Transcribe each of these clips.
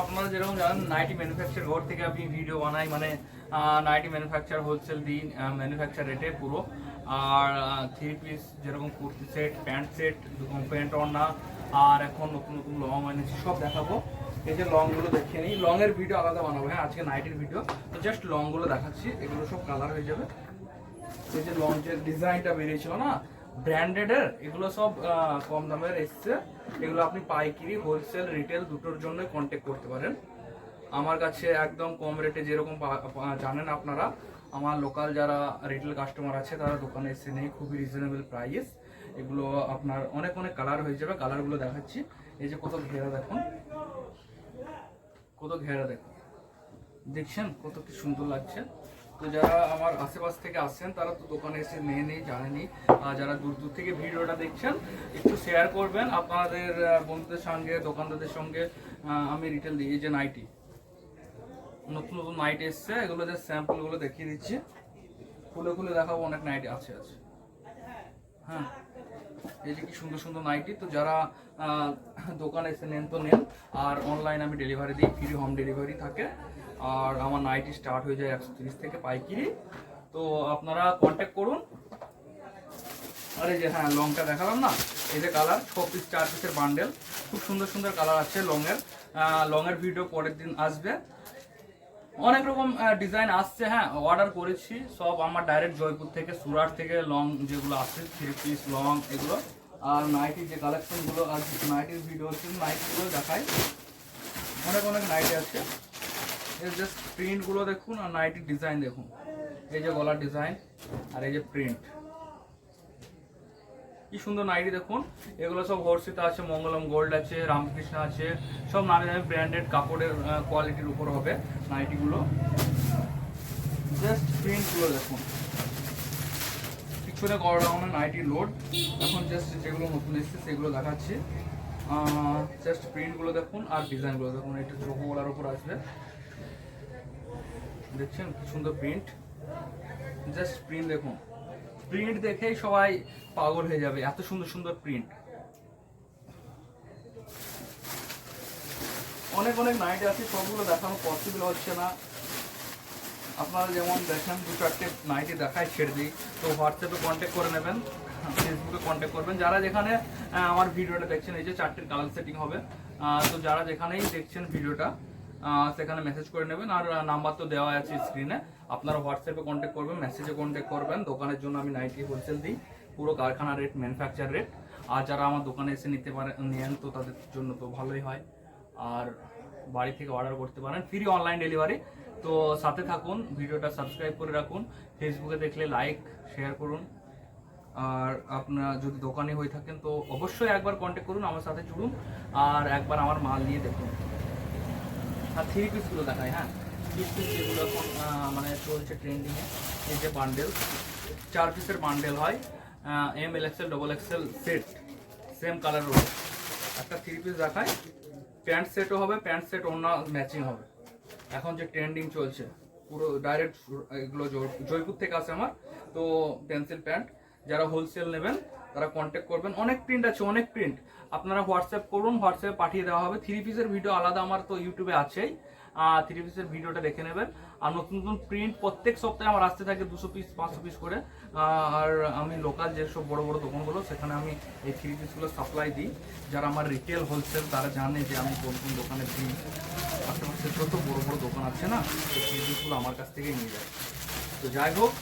আপনারা যেরকম জানেন নাইটি ম্যানুফ্যাকচার ঘর থেকে আমি ভিডিও বানাই মানে নাইটি ম্যানুফ্যাকচার হোলসেল দিই ম্যানুফ্যাকচার রেটে পুরো। আর থ্রি পিস যেরকম kurti set pant set pant ওড়না আর এখন নতুন নতুন লং এনেছি, সব দেখাবো। এই যে লংগুলো দেখিয়ে নিই। লংয়ের ভিডিও আলাদা বানাবো হ্যাঁ আজকে নাইটের ভিডিও তো জাস্ট লংগুলো দেখাচ্ছি, এগুলো সব কালার হয়ে যাবে। এই যে লঞ্চের ডিজাইনটা বেরিয়েছিল না ব্র্যান্ডেডের এগুলো সব কম দামের এসছে। এগুলো আপনি পাইকারি হোলসেল রিটেল দুটোর জন্য কন্ট্যাক্ট করতে পারেন। আমার কাছে একদম কম রেটে যেরকম জানেন আপনারা, আমার লোকাল যারা রিটেল কাস্টমার আছে, তারা দোকানে এসে নেই, খুবই রিজনেবল প্রাইস এগুলো আপনার অনেক অনেক কালার হয়ে যাবে। কালারগুলো দেখাচ্ছি। এই যে কত ঘেরা দেখুন। কত ঘেরা দেখুন। দেখছেন কত কি সুন্দর লাগছে। তো যারা আমার আশেপাশ থেকে আসছেন, তারা তো দোকানে এসে নেয় নেই, জানেনি। আর যারা দূর দূর থেকে ভিডিওটা দেখছেন, একটু শেয়ার করবেন আপনাদের বন্ধুদের সঙ্গে, দোকানদারদের সঙ্গে আমি রিটেল দিই এই যে নাইটি নতুন নতুন নাইট এসছে, এগুলো যে স্যাম্পলগুলো দেখিয়ে দিচ্ছি। খুলে খুলে দেখাবো, অনেক নাইট আছে আছে। হ্যাঁ। এই যে কি সুন্দর সুন্দর নাইটি, তো যারা দোকানে এসে নেন তো নেন, আর অনলাইন আমি ডেলিভারি দিই ফ্রি হোম ডেলিভারি থাকে। আর আমার নাইটি স্টার্ট হয়ে যায় একশো তিরিশ থেকে পাইকিরি। তো আপনারা কন্ট্যাক্ট করুন। আর এই যে হ্যাঁ লংটা দেখালাম না? এই যে কালার ছ পিস চার পিসের বান্ডেল খুব সুন্দর সুন্দর কালার আছে লংয়ের লংয়ের ভিডিও পরের দিন আসবে। অনেক রকম ডিজাইন আসছে হ্যাঁ অর্ডার করেছি। সব আমার ডাইরেক্ট জয়পুর থেকে, সুরাট থেকে লং যেগুলো আসছে থ্রি পিস লং এগুলো। আর নাইটির যে কালেকশনগুলো আর নাইটির ভিডিও হচ্ছে নাইটিগুলো দেখাই। অনেক অনেক নাইটি আছে। এর জাস্ট প্রিন্টগুলো দেখুন আর নাইটির ডিজাইন দেখুন। এই যে গলার ডিজাইন আর এই যে প্রিন্ট কি সুন্দর নাইটি দেখুন। এগুলো সব হর্ষিতা আছে, মঙ্গলম গোল্ড আছে, রামকৃষ্ণ আছে, সব নামি দামি ব্র্যান্ডেড কাপড়ের কোয়ালিটির উপর হবে নাইটিগুলো। জাস্ট প্রিন্টগুলো দেখুন। পিছনে গড়াউনের নাইটি লোড এখন জাস্ট যেগুলো নতুন এসেছে সেগুলো দেখাচ্ছি। জাস্ট প্রিন্টগুলো দেখুন আর ডিজাইনগুলো দেখুন। এটা চোখগুলোর উপর আসবে। দেখছেন? কি সুন্দর প্রিন্ট জাস্ট প্রিন্ট দেখুন। প্রিন্ট দেখেই সবাই পাগল হয়ে যাবে, এত সুন্দর সুন্দর প্রিন্ট অনেক অনেক নাইট আছে, সবগুলো দেখানো পসিবল হচ্ছে না। আপনারা যেমন দেখেন, দু চারটে নাইটে দেখায় ছেড়ে দিই। তো হোয়াটসঅ্যাপে কন্ট্যাক্ট করে নেবেন ফেসবুকে কন্ট্যাক্ট করবেন। যারা যেখানে আমার ভিডিওটা দেখছেন, এই যে চারটের কালার সেটিং হবে তো যারা যেখানেই দেখছেন ভিডিওটা সেখানে মেসেজ করে নেবেন। আর নাম্বার তো দেওয়া আছে স্ক্রিনে আপনারা হোয়াটসঅ্যাপে কন্ট্যাক্ট করবেন মেসেজে কন্ট্যাক্ট করবেন। দোকানের জন্য আমি নাইটি হোলসেল দিই। পুরো কারখানা রেট ম্যানুফ্যাকচার রেট আর যারা আমার দোকানে এসে নিতে পারে, নেন তো, তাদের জন্য তো ভালোই হয়। আর বাড়ি থেকে অর্ডার করতে পারেন। ফ্রি অনলাইন ডেলিভারি তো সাথে থাকুন, ভিডিওটা সাবস্ক্রাইব করে রাখুন। ফেসবুকে দেখলে লাইক শেয়ার করুন। আর আপনারা যদি দোকানে হয়ে থাকেন, তো অবশ্যই একবার কন্ট্যাক্ট করুন, আমার সাথে জুড়ুন। আর একবার আমার মাল নিয়ে দেখুন। আর থ্রি পিসগুলো দেখায় হ্যাঁ? থ্রি পিস যেগুলো মানে চলছে ট্রেন্ডিংয়ে এই যে বান্ডেল চার পিসের বান্ডেল হয় M L XL double XL set same colour রয়েছে একটা থ্রি পিস দেখায় প্যান্ট সেটও হবে প্যান্ট সেট অন্য ম্যাচিং হবে। এখন যে ট্রেন্ডিং চলছে, পুরো ডাইরেক্ট এগুলো জয়- জয়পুর থেকে আসে আমার, তো পেন্সিল প্যান্ট যারা হোলসেল নেবেন তারা কন্ট্যাক্ট করবেন। অনেক প্রিন্ট আছে, অনেক প্রিন্ট আপনারা হোয়াটসঅ্যাপ করুন হোয়াটসঅ্যাপে পাঠিয়ে দেওয়া হবে। থ্রি পিসের ভিডিও আলাদা আমার তো ইউটিউবে আছেই। থ্রি পিসের ভিডিওটা দেখে নেবেন। আর নতুন নতুন প্রিন্ট প্রত্যেক সপ্তাহে আমার আসতে থাকে দুশো পিস পাঁচশো পিস করে। আর আমি লোকাল যেসব বড় বড় দোকানগুলো, সেখানে আমি এই থ্রি পিসগুলো সাপ্লাই দিই। যারা আমার রিটেল হোলসেল তারা জানে যে আমি কোন কোন দোকানে দিই আশেপাশে যত বড় বড় দোকান আছে না সেই থ্রি পিসগুলো আমার কাছ থেকেই নিয়ে যায়। তো যাই হোক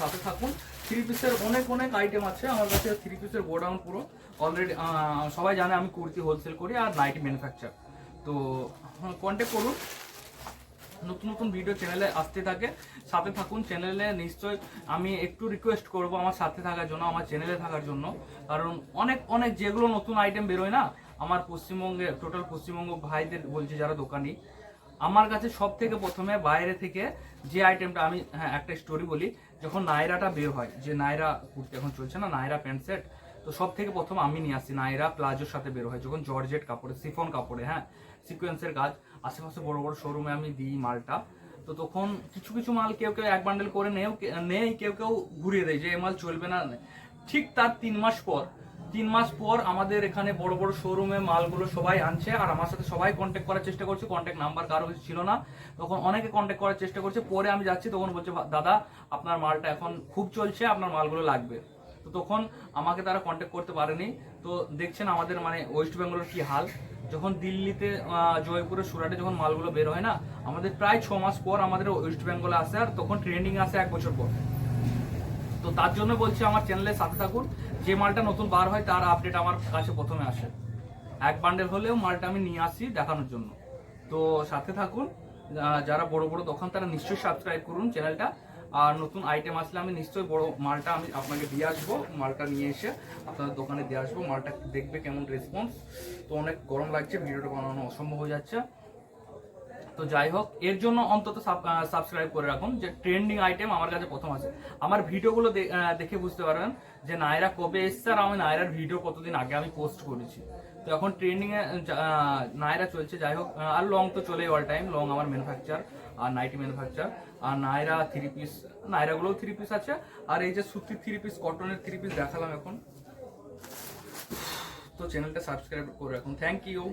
সাথে থাকুন। থ্রি পিসের অনেক অনেক আইটেম আছে। আমার কাছে থ্রি পিসের গোডাউন পুরো। অলরেডি সবাই জানে আমি কুর্তি হোলসেল করি আর নাইটি ম্যানুফ্যাকচার তো কন্ট্যাক্ট করুন। নতুন নতুন ভিডিও চ্যানেলে আসতে থাকে। সাথে থাকুন চ্যানেলে নিশ্চয় আমি একটু রিকোয়েস্ট করব আমার সাথে থাকার জন্য, আমার চ্যানেলে থাকার জন্য। কারণ অনেক অনেক যেগুলো নতুন আইটেম বেরোয় না, আমার পশ্চিমবঙ্গে টোটাল পশ্চিমবঙ্গ ভাইদের বলছি যারা দোকানি, আমার কাছে সব থেকে প্রথমে বাইরে থেকে যে আইটেমটা আমি হ্যাঁ একটা স্টোরি বলি। যখন নায়রাটা বের হয়, যে নায়রা কুর্তি এখন চলছে না নায়রা প্যান্ট সেট, তো সব থেকে প্রথম আমি নিয়ে আসি নায়রা প্লাজোর সাথে বের হয়, যখন জর্জেট কাপড়ে, সিফন কাপড়ে হ্যাঁ সিকোয়েন্সের কাজ। আশেপাশে বড় বড় শোরুমে আমি দিই মালটা। তো তখন কিছু কিছু মাল কেউ কেউ এক বান্ডেল করে নেও নেই, কেউ কেউ ঘুরিয়ে দেয় যে এ মাল চলবে না। ঠিক তার তিন মাস পর তিন মাস পর আমাদের এখানে বড় বড় শোরুমে মালগুলো সবাই আনছে, আর আমার সাথে সবাই কন্ট্যাক্ট করার চেষ্টা করছে কন্ট্যাক্ট নাম্বার কারও কিছু ছিল না। তখন অনেকে কন্ট্যাক্ট করার চেষ্টা করছে, পরে আমি যাচ্ছি, তখন বলছে দাদা, আপনার মালটা এখন খুব চলছে, আপনার মালগুলো লাগবে। তো তখন আমাকে তারা কন্ট্যাক্ট করতে পারেনি। তো দেখছেন আমাদের মানে ওয়েস্ট বেঙ্গলের কি হাল। যখন দিল্লিতে জয়পুরে সুরাটে যখন মালগুলো বের হয় না, আমাদের প্রায় ছ মাস পর আমাদের ওয়েস্ট বেঙ্গলে আসে, আর তখন ট্রেন্ডিং আসে এক বছর পর। তো তার জন্য বলছি আমার চ্যানেলের সাথে থাকুন। যে মালটা নতুন বার হয়, তার আপডেট আমার কাছে প্রথমে আসে। এক বান্ডেল হলেও মালটা আমি নিয়ে আসি দেখানোর জন্য। তো সাথে থাকুন। যারা বড় বড় দোকান, তারা নিশ্চয়ই সাবস্ক্রাইব করুন চ্যানেলটা আর নতুন আইটেম আসলে আমি নিশ্চয়ই বড় মালটা আমি আপনাকে দিয়ে আসব। মালটা নিয়ে এসে আপনাদের দোকানে দিয়ে আসব। মালটা দেখবে কেমন রেসপন্স তো অনেক গরম লাগছে, ভিডিওটা বানানো অসম্ভব হয়ে যাচ্ছে। তো যাই হোক, এর জন্য অন্তত সাবস্ক্রাইব করে রাখুন, যে ট্রেন্ডিং আইটেম আমার কাছে প্রথম আছে। আমার ভিডিওগুলো দেখে বুঝতে পারবেন যে নায়রা কবে এসছে আর আমি নায়রার ভিডিও কতদিন আগে আমি পোস্ট করেছি। তো এখন ট্রেন্ডিং এ নায়রা চলছে, যাই হোক আর লং তো চলেই অল টাইম লং আমার ম্যানুফ্যাকচার আর নাইটি ম্যানুফ্যাকচার আর নায়রা থ্রি পিস নায়রাগুলোও থ্রি পিস আছে। আর এই যে সুতির থ্রি পিস কটনের থ্রি পিস দেখালাম এখন। তো চ্যানেলটা সাবস্ক্রাইব করে রাখুন। Thank you